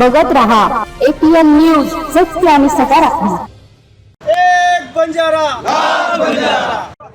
बघत रहा. APN news सत्य आणि सकारात्मक. एक बंजारा.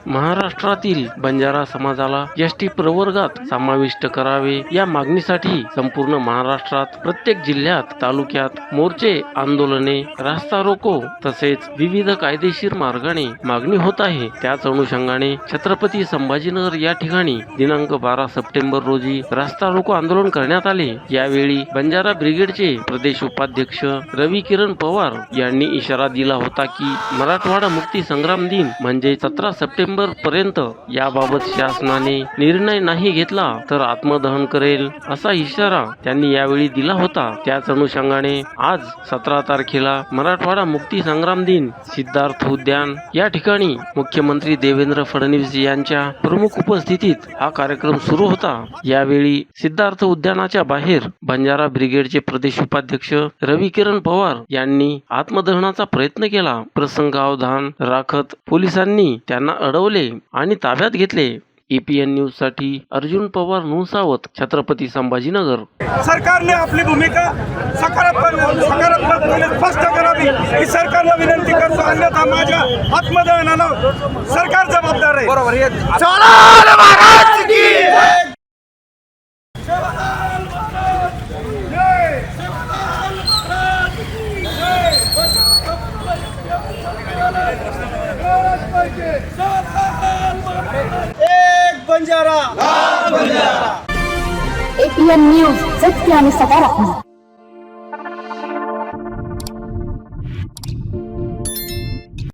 महाराष्ट्रातील बंजारा समाजाला एस टी प्रवर्गात समाविष्ट करावे या मागणीसाठी संपूर्ण महाराष्ट्रात प्रत्येक जिल्ह्यात तालुक्यात मोर्चे आंदोलने रास्ता रोको तसेच विविध कायदेशीर मार्गाने मागणी होत आहे. त्याच अनुषंगाने छत्रपती संभाजीनगर या ठिकाणी दिनांक बारा सप्टेंबर रोजी रास्ता रोको आंदोलन करण्यात आले. यावेळी बंजारा ब्रिगेडचे प्रदेश उपाध्यक्ष रवी किरण पवार यांनी इशारा दिला होता की मराठवाडा मुक्ती संग्राम दिन म्हणजे सतरा सप्टेंबर पर्यंत याबाबत शासनाने निर्णय नाही घेतला तर आत्मदहन करेल असा इशारा त्यांनी यावेळी दिला होता. त्याच अनुषंगाने आज सतरा तारखेला मराठवाडा मुक्ती संग्राम दिन सिद्धार्थ उद्यान या ठिकाणी मुख्यमंत्री देवेंद्र फडणवीस यांच्या प्रमुख उपस्थितीत हा कार्यक्रम सुरू होता. यावेळी सिद्धार्थ उद्यानाच्या बाहेर बंजारा ब्रिगेडचे प्रदेश उपाध्यक्ष रवी किरण पवार यांनी आत्मदहनाचा प्रयत्न केला. प्रसंगावधान राखत पोलिसांनी त्यांना अडवले. आणि ताब्यात घेतले. एपीएन न्यूजसाठी अर्जुन पवार नुसावत छत्रपती संभाजीनगर. सरकारने आपली भूमिका सकारात्मक सकारात्मकपणे स्पष्ट करावी. ही सरकारला विनंती करतो अन्यथा माझ्या आत्मदहनाला सरकार जबाबदार आहे. बरोबर बंजारा. एपीएन न्यूज सत्य आणि सकारात्मक.